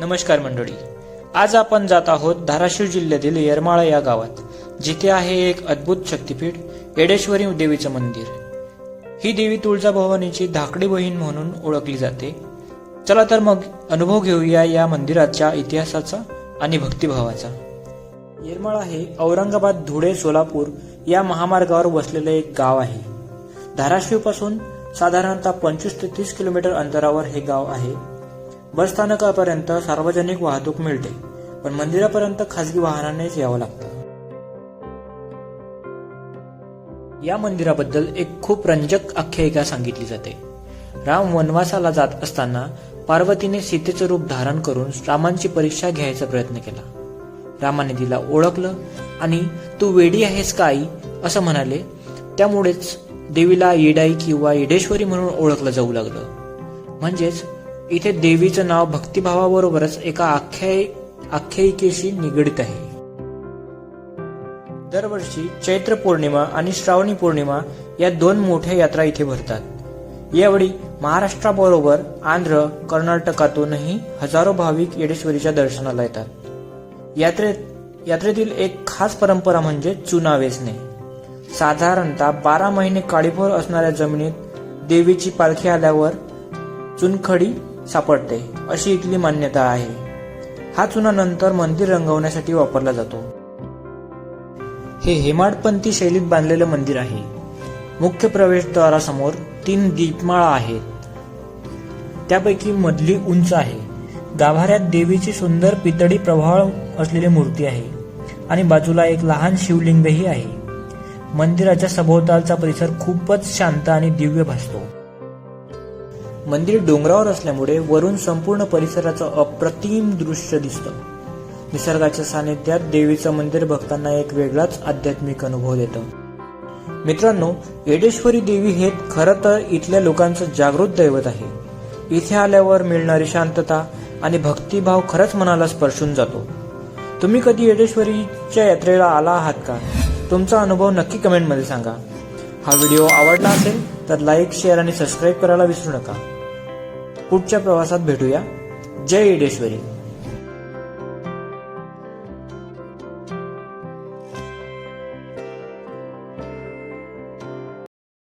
नमस्कार मंडळी. आज आपण जात आहोत धाराशिव जिल्ह्यातील येरमाळा या गावात जिथे आहे एक अद्भुत शक्तीपीठ येडेश्वरी देवीचं मंदिर. ही देवी तुळजाभवानीची धाकडी बहीण म्हणून ओळखली जाते. चला तर मग अनुभव घेऊया या मंदिराच्या इतिहासाचा आणि भक्तिभावाचा. येरमाळा हे औरंगाबाद धुळे सोलापूर या महामार्गावर वसलेले एक गाव आहे. धाराशिवपासून साधारणतः पंचवीस ते तीस किलोमीटर अंतरावर हे गाव आहे. बसस्थानकापर्यंत सार्वजनिक वाहतूक मिळते पण मंदिरापर्यंत खासगी वाहनानेच यावं लागतं. या मंदिराबद्दल एक खूप रंजक आख्यायिका सांगितली जाते. राम वनवासाला जात असताना पार्वतीने सीतेचं रूप धारण करून रामांची परीक्षा घ्यायचा प्रयत्न केला. रामाने तिला ओळखलं आणि तू वेडी आहेस का आई? असं म्हणाले. त्यामुळेच देवीला येडाई किंवा येडेश्वरी म्हणून ओळखलं जाऊ लागलं. म्हणजेच इथे देवीचं नाव भक्तिभावाबरोबरच एका आख्याय आख्यायिकेशी निगडित आहे. दरवर्षी चैत्र पौर्णिमा आणि श्रावणी पौर्णिमा या दोन मोठ्या यात्रा इथे भरतात. यावेळी महाराष्ट्राबरोबर आंध्र कर्नाटकातूनही हजारो भाविक येडेश्वरीच्या दर्शनाला येतात. यात्रेत यात्रेतील एक खास परंपरा म्हणजे चुना वेचणे. साधारणतः बारा महिने काळीभोर असणाऱ्या जमिनीत देवीची पालखी आल्यावर चुनखडी सापडते अशी इथली मान्यता आहे. हा चुना नंतर मंदिर रंगवण्यासाठी वापरला जातो. हे हेमाडपंथी शैलीत बांधलेलं मंदिर आहे. मुख्य प्रवेशद्वारासमोर तीन दीपमाळा आहेत. त्यापैकी मधली उंच आहे. गाभाऱ्यात देवीची सुंदर पितळी प्रभाव असलेली मूर्ती आहे आणि बाजूला एक लहान शिवलिंगही आहे. मंदिराच्या सभोवतालचा परिसर खूपच शांत आणि दिव्य भासतो. मंदिर डोंगरावर असल्यामुळे वरून संपूर्ण परिसराचं अप्रतिम दृश्य दिसतं. निसर्गाच्या सानिध्यात देवीचं मंदिर भक्तांना एक वेगळाच आध्यात्मिक अनुभव देतं. मित्रांनो येडेश्वरी देवी हे खरं तर इथल्या लोकांचं जागृत दैवत आहे. इथे आल्यावर मिळणारी शांतता आणि भक्तिभाव खरंच मनाला स्पर्शून जातो. तुम्ही कधी येडेश्वरीच्या यात्रेला आला आहात का? तुमचा अनुभव नक्की कमेंटमध्ये सांगा. हा व्हिडिओ आवडला असेल तर लाईक शेअर आणि सबस्क्राईब करायला विसरू नका. पुढच्या प्रवासात भेटूया. जय येडेश्वरी